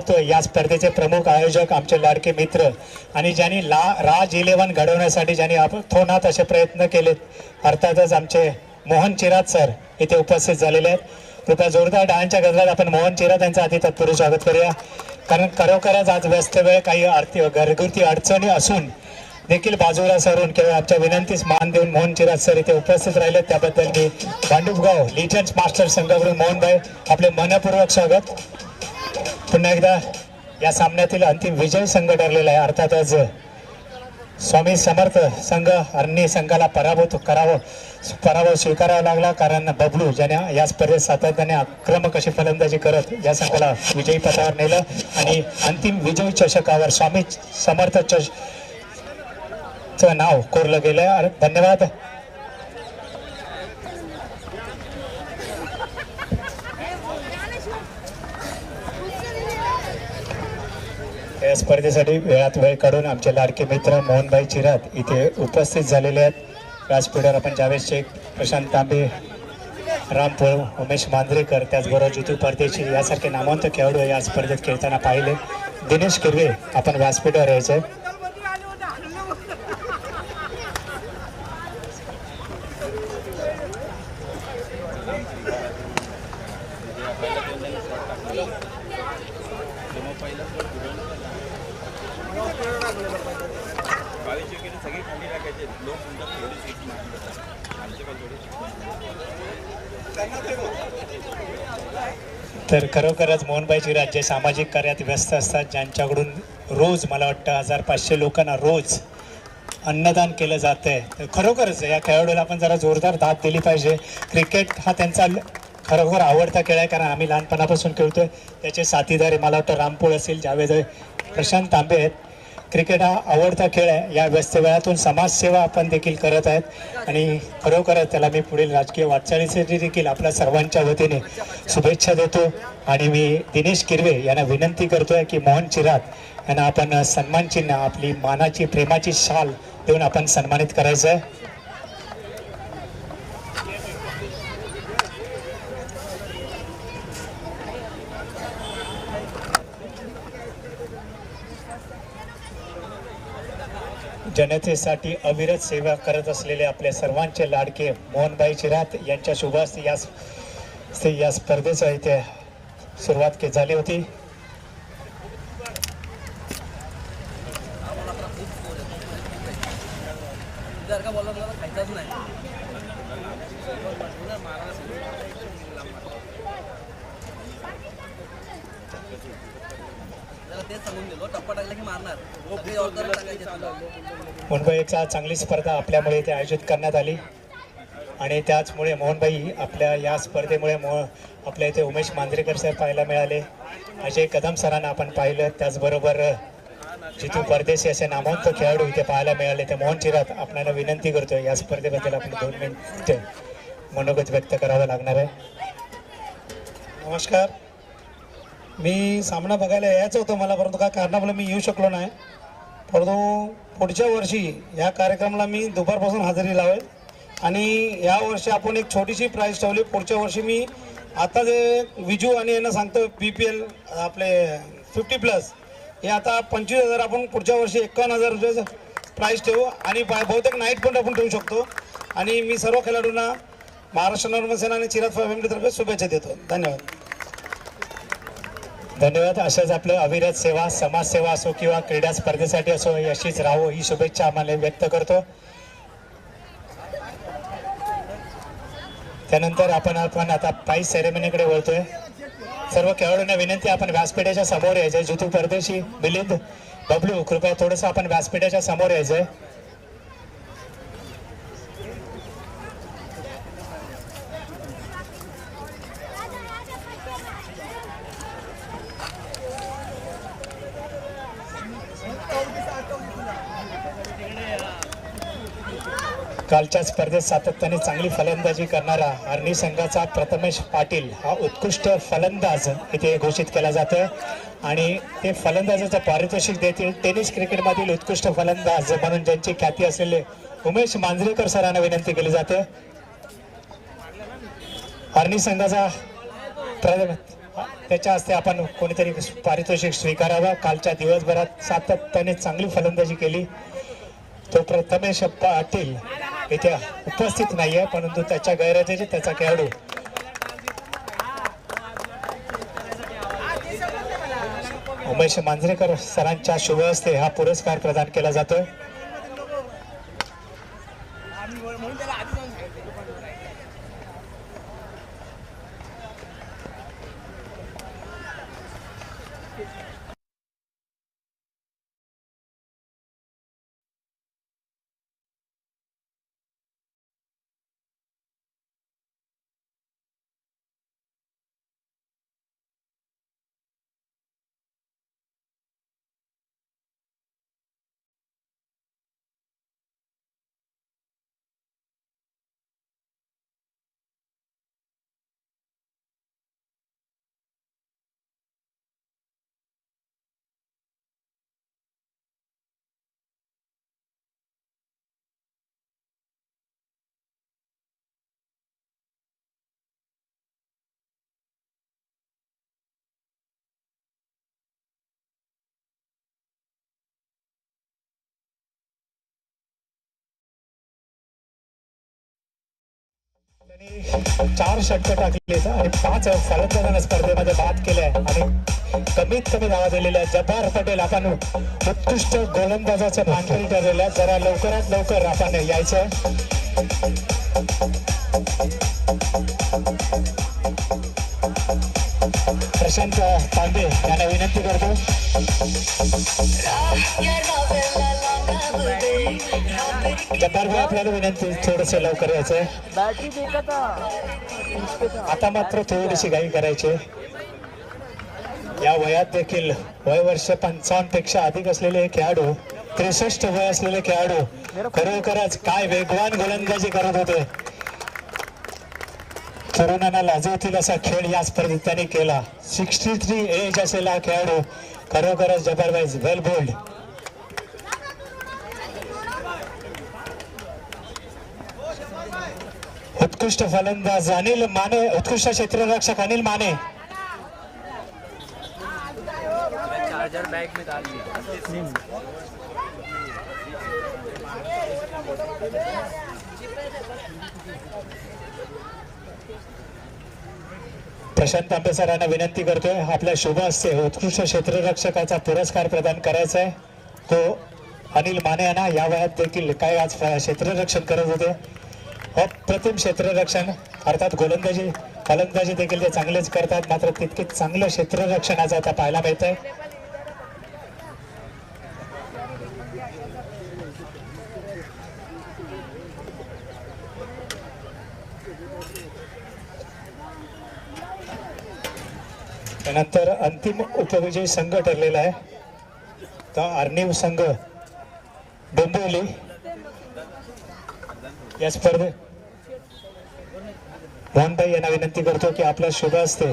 पाहतोय या स्पर्धेचे प्रमुख आयोजक आमचे लाडके मित्र आणि ज्यांनी ला राज इलेव्हन घडवण्यासाठी ज्यांनी आपण थोनात असे प्रयत्न केलेत अर्थातच आमचे मोहन चिरात सर इथे उपस्थित झालेले आहेत. कृपया जोरदार डाळांच्या गजरात आपण मोहन चिरात यांचं आधी तत्पूर्वी स्वागत करूया. कारण खरोखरच आज व्यस्त वेळ काही आर्थिक घरगुती अडचणी असून देखील बाजूला सरून किंवा आमच्या विनंतीस मान देऊन मोहन चिरात सर इथे उपस्थित राहिले त्याबद्दल मी भांडुपगाव लिजन्स मास्टर संघाकडून मोहनभाई आपले मनपूर्वक स्वागत. पुन्हा एकदा या सामन्यातील अंतिम विजय संघ ठरलेला आहे. अर्थातच स्वामी समर्थ संघ अर्नी संघाला पराभूत करावं पराभव स्वीकारावा लागला. कारण बबलू ज्याने या स्पर्धेत सातत्याने आक्रमक अशी फलंदाजी करत या संघाला विजयी पथावर नेलं. आणि अंतिम विजयी चषकावर स्वामी समर्थ चष चं नाव कोरलं गेलं धन्यवाद. या स्पर्धेसाठी वेळात वेळ काढून आमचे लाडके मित्र मोहनभाई चिरात इथे उपस्थित झालेले आहेत. व्यासपीठावर आपण जावेद शेख प्रशांत तांबे राम पोळ उमेश मांजरेकर त्याचबरोबर जितू परदेशी यासारखे नामवंत खेळाडू या स्पर्धेत खेळताना पाहिले. दिनेश किरवे आपण व्यासपीठावर यायचं सगळी टाकायचे लोक म्हणतात थोडी आमचे थोडी तर खरोखरच मोहनबाईची राज्य सामाजिक कार्यात व्यस्त असतात ज्यांच्याकडून रोज मला वाटतं हजार पाचशे लोकांना रोज अन्नदान केलं जातं आहे तर खरोखरच या खेळाडूला आपण जरा जोरदार दाद दिली पाहिजे. क्रिकेट हा त्यांचा ल- खरोखर आवडता खेळ आहे कारण आम्ही लहानपणापासून खेळतोय. त्याचे साथीदार मला वाटतं रामपूळ असेल जावेद प्रशांत तांबे आहेत क्रिकेट हा आवडता खेळ आहे. या व्यस्त वेळातून समाजसेवा आपण देखील करत आहेत. आणि खरोखरच त्याला मी पुढील राजकीय वाटचालीसाठी देखील आपल्या सर्वांच्या वतीने शुभेच्छा देतो. आणि मी दिनेश किरवे यांना विनंती करतोय की मोहन चिरात यांना आपण सन्मानचिन्ह आपली मानाची प्रेमाची शाल देऊन आपण सन्मानित करायचं आहे जनतेसाठी अविरत सेवा करत असलेले आपले सर्वांचे लाडके मोहनभाई चिरात यांच्या शुभास या स्पर्धेचं स्पर्धेचा इथे सुरुवात के झाली होती जर का बोलला मला खायचाच नाही त्याला तेच सांगून दिलो टप्पा टाकला की मारणार सगळे order टाकायचे तुला. मुंबईचा चांगली स्पर्धा आपल्यामुळे इथे आयोजित करण्यात आली. आणि त्याचमुळे मोहनभाई आपल्या या स्पर्धेमुळे मो आपल्या इथे उमेश मांजरेकर सर पाहायला मिळाले. अजय कदम सरांना आपण पाहिलं. त्याचबरोबर जितू परदेशी असे नामवंत खेळाडू इथे पाहायला मिळाले. ते मोहन चिरात आपल्याला विनंती करतो या स्पर्धेबद्दल आपण दोन मिनिट मनोगत व्यक्त करावं लागणार आहे. नमस्कार. मी सामना बघायला यायचं होतं मला परंतु काय कारणामुळे मी येऊ शकलो नाही. परंतु पुढच्या वर्षी या कार्यक्रमाला मी दुपारपासून हजेरी लावेल. आणि या वर्षी आपण एक छोटीशी प्राईज ठेवली. पुढच्या वर्षी मी आता जे विजू आणि यांना सांगतो बी पी एल आपले फिफ्टी प्लस हे आता पंचवीस हजार आपण पुढच्या वर्षी एकावन्न हजार रुपये प्राईज ठेवू. आणि बहुतेक नाईट पण आपण ठेवू शकतो. आणि मी सर्व खेळाडूंना महाराष्ट्र नर्मसेना आणि चिरात फॅमिलीतर्फे शुभेच्छा देतो. धन्यवाद. धन्यवाद. अशाच आपलं अविरत सेवा समाजसेवा असो किंवा क्रीडा स्पर्धेसाठी असो अशीच राहो ही शुभेच्छा आम्हाला व्यक्त करतो. त्यानंतर आपण आपण आता पायी सेरेमनीकडे बोलतोय सर्व खेळाडूंना विनंती आपण व्यासपीठाच्या समोर यायचंय. जुतू परदेशी मिलिंद बबलू कृपया थोडंसं आपण व्यासपीठाच्या समोर यायचंय. कालच्या स्पर्धेत सातत्याने चांगली फलंदाजी करणारा अर्नी संघाचा प्रथमेश पाटील हा उत्कृष्ट फलंदाज इथे घोषित केला जातं आणि ते फलंदाजाचं पारितोषिक देतील. टेनिस क्रिकेटमधील उत्कृष्ट फलंदाज म्हणून ज्यांची ख्याती असलेले उमेश मांजरेकर सरांना विनंती केली जाते. अर्नी संघाचा प्र- त्याच्या हस्ते आपण कोणीतरी पारितोषिक स्वीकारावं. कालच्या दिवसभरात सातत्याने चांगली फलंदाजी केली. तो प्रथमेश पाटील इथे उपस्थित नाहीये परंतु त्याच्या गैरहजेरी त्याचा खेळाडू. उमेश मांजरेकर सरांच्या शुभ हस्ते हा पुरस्कार प्रदान केला जातोय. चार षटकं टाकले आणि पाच फलंदाजांना स्पर्धेमध्ये बाद केले आहे आणि कमीत कमी धावा दिलेल्या आहेत. जब्बार पटेल आपण उत्कृष्ट गोलंदाजाचं मानकरी ठरलेलं आहे. जरा लवकरात लवकर आपण यायचं प्रशांत तांबे यांना विनंती करतो जब्बार भाई आपल्याला विनंती थोडस लवकर यायचंय आता मात्र थोडीशी घाई करायची या वयात देखील वय वर्ष पंचावन्नपेक्षा अधिक असलेले खेळाडू त्रेसष्ट वय असलेले खेळाडू खरोखरच काय वेगवान गोलंदाजी करत होते तरुणांना लाजवतील असा खेळ या स्पर्धेत त्यांनी केला. सिक्स्टी थ्री एज असलेला खेळाडू. खरोखरच जबरदस्त वेल बोल्ड उत्कृष्ट फलंदाज अनिल माने उत्कृष्ट क्षेत्ररक्षक अनिल माने. चार्जर बैग में डाल दिया प्रशांत तांबे सरांना विनंती करतोय आपल्या शुभ असते उत्कृष्ट क्षेत्ररक्षकाचा पुरस्कार प्रदान करायचा आहे तो अनिल माने यांना या वयात देखील काय आज क्षेत्ररक्षण करत होते. अप्रतिम क्षेत्ररक्षण अर्थात गोलंदाजी फलंदाजी देखील ते चांगलेच करतात. मात्र तितके चांगलं क्षेत्ररक्षण आज आता पाहायला मिळत आहे त्यानंतर अंतिम उपविजयी संघ ठरलेला आहे. तर अर्निव संघ डोंबिवली या स्पर्धे मोहनभाई यांना विनंती करतो की आपल्या शुभ असते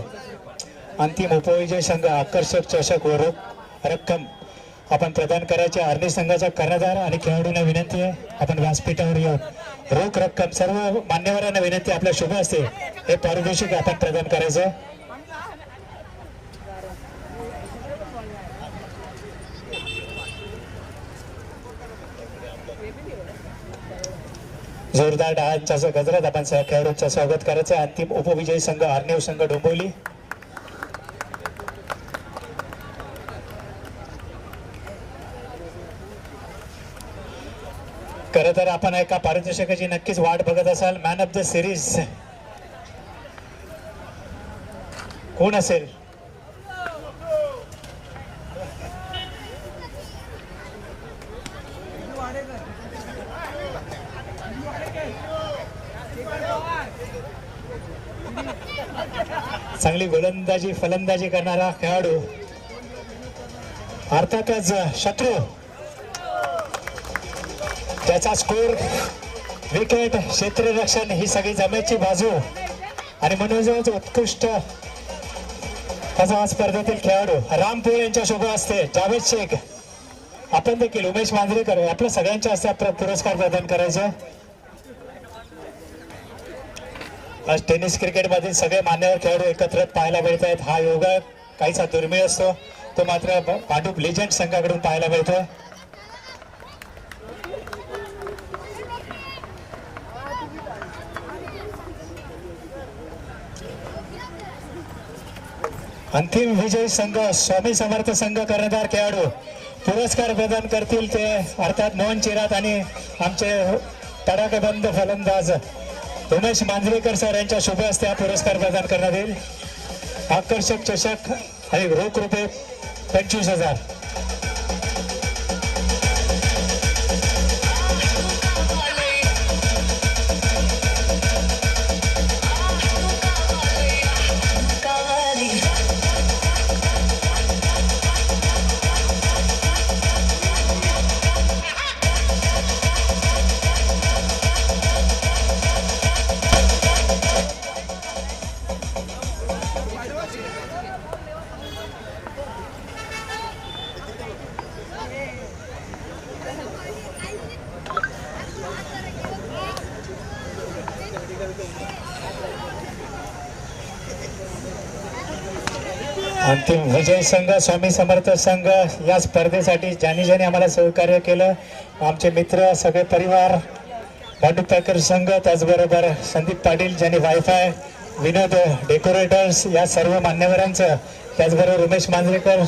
अंतिम उपविजय संघ आकर्षक चषक व रोख रक्कम आपण प्रदान करायचे. आर्मी संघाचा कर्णधार आणि खेळाडूंना विनंती आहे. आपण व्यासपीठावर येऊन रोख रक्कम सर्व मान्यवरांना विनंती आपल्या शुभ असते हे पारितोषिक आपण प्रदान करायचं जोरदार डाळांच्या गजरात आपण स- खेळाडूंचं स्वागत करायचं. आहे. अंतिम उपविजयी संघ आर्नेव संघ डोंबिवली. खरं तर आपण एका पारितोषिकाची नक्कीच वाट बघत असाल. मॅन ऑफ द सिरीज कोण असेल? चांगली गोलंदाजी फलंदाजी करणारा खेळाडू. अर्थातच शत्रू. त्याचा स्कोर विकेट क्षेत्ररक्षण ही सगळी जमेची बाजू. आणि म्हणूनच उत्कृष्ट त्याचा हा स्पर्धेतील खेळाडू. रामपूर यांच्या शोभा असते. जावेद शेख. आपण देखील उमेश मांजरेकर आपल्या सगळ्यांच्या हस्ते आपला पुरस्कार प्रदान करायचा आहे. आज टेनिस क्रिकेटमधील सगळे मान्यवर खेळाडू एकत्र पाहायला मिळत आहेत हा योगा काहीसा दुर्मिळ असतो. तो मात्र पाठूप लेजंड संघाकडून पाहायला मिळतो. अंतिम विजयी संघ स्वामी समर्थ संघ कर्णधार खेळाडू पुरस्कार प्रदान करतील ते अर्थात मोहन चिरात आणि आमचे तडाकेबंद फलंदाज उमेश मांजरेकर सर यांच्या शुभ हस्ते हा पुरस्कार प्रदान करण्यात येईल. आकर्षक चषक आणि रोख रुपये पंचवीस हजार. विजय संघ स्वामी समर्थ संघ या स्पर्धेसाठी ज्यांनी ज्यांनी आम्हाला सहकार्य केलं आमचे मित्र सगळे परिवार भांडू पॅकर संघ त्याचबरोबर संदीप पाटील ज्यांनी वायफाय विनोद डेकोरेटर्स या सर्व मान्यवरांचं त्याचबरोबर उमेश मांजरेकर